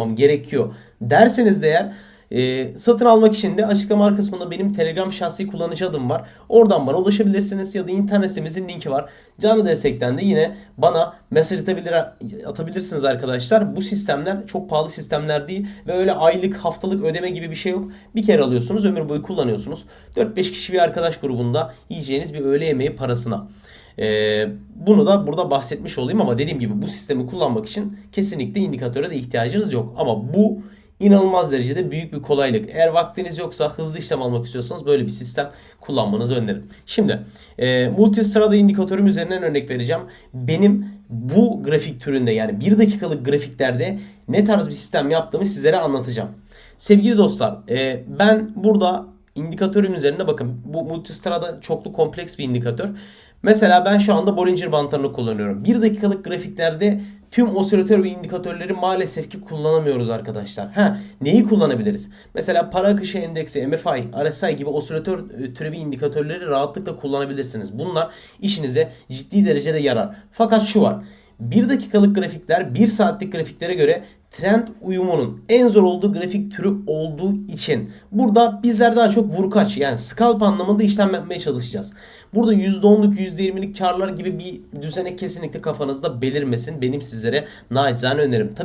almam gerekiyor derseniz de eğer e, satın almak için de açıklama kısmında benim Telegram şahsi kullanıcı adım var. Oradan bana ulaşabilirsiniz ya da internet sitemizin linki var. Canlı destekten de yine bana mesaj atabilir, atabilirsiniz arkadaşlar. Bu sistemler çok pahalı sistemler değil ve öyle aylık haftalık ödeme gibi bir şey yok. Bir kere alıyorsunuz ömür boyu kullanıyorsunuz. 4-5 kişi bir arkadaş grubunda yiyeceğiniz bir öğle yemeği parasına. Ee, bunu da burada bahsetmiş olayım ama dediğim gibi bu sistemi kullanmak için kesinlikle indikatöre de ihtiyacınız yok. Ama bu inanılmaz derecede büyük bir kolaylık. Eğer vaktiniz yoksa hızlı işlem almak istiyorsanız böyle bir sistem kullanmanızı öneririm. Şimdi e, multistrada indikatörüm üzerinden örnek vereceğim. Benim bu grafik türünde yani 1 dakikalık grafiklerde ne tarz bir sistem yaptığımı sizlere anlatacağım. Sevgili dostlar e, ben burada indikatörüm üzerine bakın bu multistrada çoklu kompleks bir indikatör. Mesela ben şu anda Bollinger Bandlarını kullanıyorum. 1 dakikalık grafiklerde tüm osilatör ve indikatörleri maalesef ki kullanamıyoruz arkadaşlar. Ha, neyi kullanabiliriz? Mesela para akışı endeksi, MFI, RSI gibi osilatör e, türevi indikatörleri rahatlıkla kullanabilirsiniz. Bunlar işinize ciddi derecede yarar. Fakat şu var. 1 dakikalık grafikler 1 saatlik grafiklere göre trend uyumunun en zor olduğu grafik türü olduğu için burada bizler daha çok vurkaç yani scalp anlamında işlem yapmaya çalışacağız. Burada %10'luk %20'lik karlar gibi bir düzenek kesinlikle kafanızda belirmesin. Benim sizlere naçizane önerim. Tabii